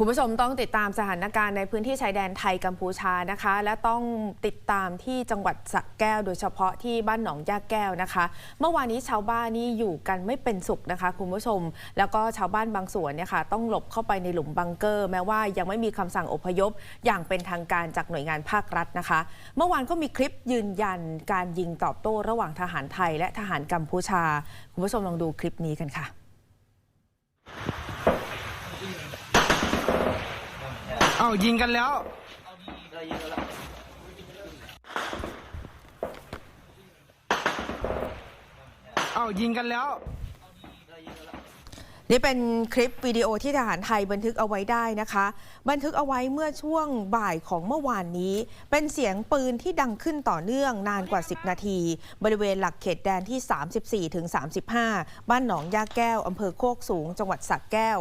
คุณผู้ชมต้องติดตามสถานการณ์ในพื้นที่ชายแดนไทยกัมพูชานะคะ และต้องติดตามที่จังหวัดสระแก้ว โดยเฉพาะที่บ้านหนองยาแก้วนะคะ เมื่อวานนี้ชาวบ้านนี่อยู่กันไม่เป็นสุขนะคะ คุณผู้ชม แล้วก็ชาวบ้านบางส่วนเนี่ยค่ะต้องหลบเข้าไปในหลุมบังเกอร์ แม้ว่ายังไม่มีคำสั่งอพยพ อย่างเป็นทางการจากหน่วยงานภาครัฐนะคะ เมื่อวานก็มีคลิปยืนยันการยิงตอบโต้ระหว่างทหารไทย และทหารกัมพูชา คุณผู้ชมลองดูคลิปนี้กันค่ะ เอายิงกันแล้ว เอายิงกันแล้ว นี่เป็นคลิปวิดีโอที่ทหารไทยบันทึกเอาไว้ได้นะคะ บันทึกเอาไว้เมื่อช่วงบ่ายของเมื่อวานนี้ เป็นเสียงปืนที่ดังขึ้นต่อเนื่องนานกว่า 10 นาที บริเวณหลักเขตแดนที่ 34ถึง35 บ้านหนองยาแก้วอำเภอโคกสูง จังหวัดสระแก้ว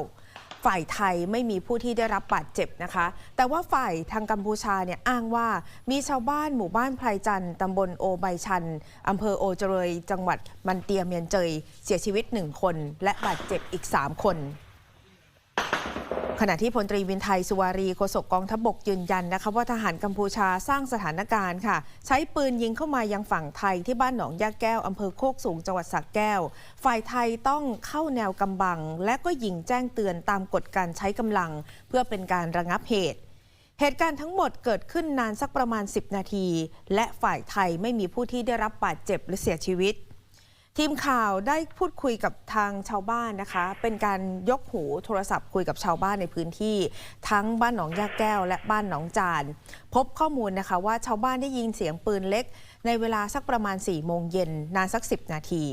ฝ่ายไทยไม่มีผู้ที่ได้รับบาดเจ็บนะคะ แต่ว่าฝ่ายทางกัมพูชาเนี่ยอ้างว่ามีชาวบ้านหมู่บ้านไพรจันทร์ตำบลโอไบชันอำเภอโอเจริญจังหวัดมันเตียเมียนเจย เสียชีวิตหนึ่งคน และบาดเจ็บอีก 3 คน ขณะที่พลตรีวินไทยสุวารีโฆษกกองทัพบกยืนยันนะคะว่าทหารกัมพูชาสร้างสถานการณ์ค่ะ ใช้ปืนยิงเข้ามายังฝั่งไทยที่บ้านหนองยาแก้วอำเภอโคกสูงจังหวัดสักแก้ว ฝ่ายไทยต้องเข้าแนวกำบัง และก็ยิงแจ้งเตือนตามกฎการใช้กำลัง เพื่อเป็นการระงับเหตุ เหตุการณ์ทั้งหมดเกิดขึ้นนานสักประมาณ 10 นาที และฝ่ายไทยไม่มีผู้ที่ได้รับบาดเจ็บหรือเสียชีวิต ทีมข่าวได้พูดคุยกับทางชาวบ้านนะคะ เป็นการยกหูโทรศัพท์คุยกับชาวบ้านในพื้นที่ ทั้งบ้านหนองยาแก้ว และบ้านหนองจาน พบข้อมูลนะคะว่าชาวบ้านได้ยินเสียงปืนเล็ก ในเวลาสักประมาณ 4 โมงเย็นนานสัก 10 นาที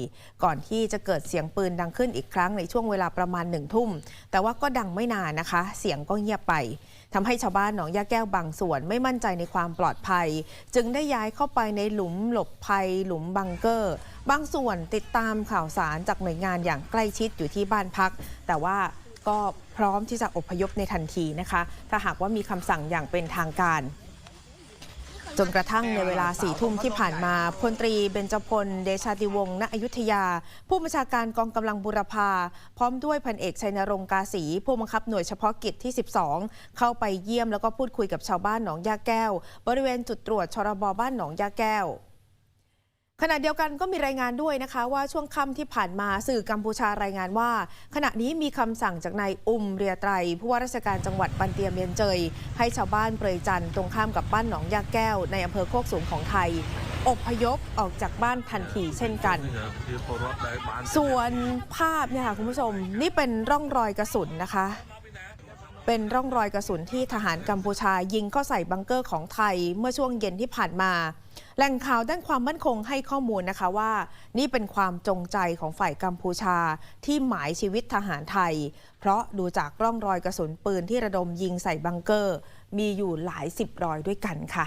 ก่อนที่จะเกิดเสียงปืนดังขึ้นอีกครั้งในช่วงเวลาประมาณหนึ่งทุ่ม แต่ว่าก็ดังไม่นานนะคะ เสียงก็เงียบไปทำให้ชาวบ้านหนองยาแก้วบางส่วนไม่มั่นใจในความปลอดภัย จึงได้ย้ายเข้าไปในหลุมหลบภัย หลุมบังเกอร์ บางส่วนติดตามข่าวสารจากหน่วยงานอย่างใกล้ชิดอยู่ที่บ้านพัก แต่ว่าก็พร้อมที่จะอพยพในทันทีนะคะ ถ้าหากว่ามีคำสั่งอย่างเป็นทางการ จนกระทั่งในเวลาสี่ทุ่มที่ผ่านมาพลตรีเบญจพล เดชาติวงศ์ณอยุธยา ผู้บัญชาการกองกำลังบุรพา พร้อมด้วยพันเอกชัยนรงค์กาสี ผู้บังคับหน่วยเฉพาะกิจที่ 12 เข้าไปเยี่ยมแล้วก็พูดคุยกับชาวบ้านหนองยาแก้ว บริเวณจุดตรวจชรบบ้านหนองยาแก้ว ขณะเดียวกันก็มีรายงานด้วยนะคะ ว่าช่วงค่ำที่ผ่านมาสื่อกัมพูชารายงานว่า ขณะนี้มีคำสั่งจากนายอุมเรียไตรผู้ว่าราชการจังหวัดปันเตียเมียนเจย ให้ชาวบ้านเปรยจันทร์ตรงข้ามกับบ้านหนองยาแก้ว ในอำเภอโคกสูงของไทย อบพยพออกจากบ้านทันทีเช่นกัน ส่วนภาพเนี่ยค่ะคุณผู้ชม นี่เป็นร่องรอยกระสุนนะคะ เป็นร่องรอยกระสุนที่ทหารกัมพูชายิงเข้าใส่บังเกอร์ของไทย เมื่อช่วงเย็นที่ผ่านมา แหล่งข่าวด้านความมั่นคงให้ข้อมูลนะคะว่า นี่เป็นความจงใจของฝ่ายกัมพูชาที่หมายชีวิตทหารไทย เพราะดูจากร่องรอยกระสุนปืนที่ระดมยิงใส่บังเกอร์ มีอยู่หลายสิบรอยด้วยกันค่ะ